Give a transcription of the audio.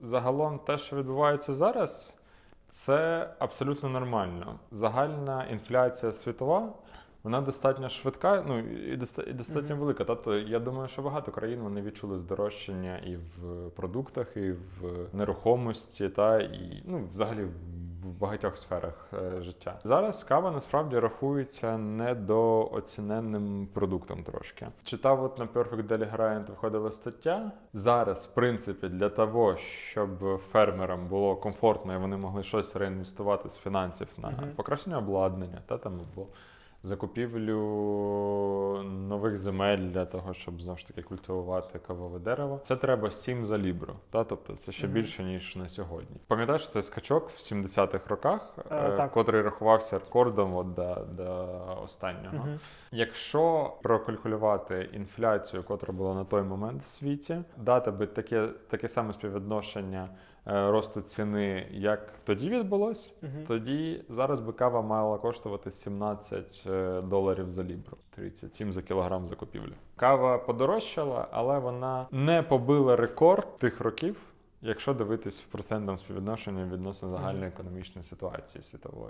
Загалом, те, що відбувається зараз, це абсолютно нормально. Загальна інфляція світова. Вона достатньо швидка, ну і доста- і достатньо Мгм. велика. Тобто, я думаю, що багато країн вони відчули здорожчання і в продуктах, і в нерухомості, та і ну, взагалі в багатьох сферах е, життя. Зараз кава насправді рахується недооціненним продуктом трошки. Читав от на Perfect Daily Grind виходила стаття. Зараз, в принципі, для того, щоб фермерам було комфортно і вони могли щось реінвестувати з фінансів на Мгм. покращення обладнання, та там або закупівлю нових земель для того, щоб знову ж таки культивувати кавове дерево. Це треба 7 за лібру. Та? Тобто це ще Мгм. більше, ніж на сьогодні. Пам'ятаєш цей скачок в 70-х роках, Е, е, так. котрий рахувався рекордом от до, до останнього. Мгм. Якщо прокалькулювати інфляцію, котра була на той момент в світі, дати би таке, таке саме співвідношення е, росту ціни, як тоді відбулось, Мгм. тоді зараз би кава мала коштувати 17 е, доларів за лібру, 37 за кілограм закупівлі. Кава подорожчала, але вона не побила рекорд тих років. Якщо дивитись в процентному співвідношенні відносно загальної економічної ситуації світової.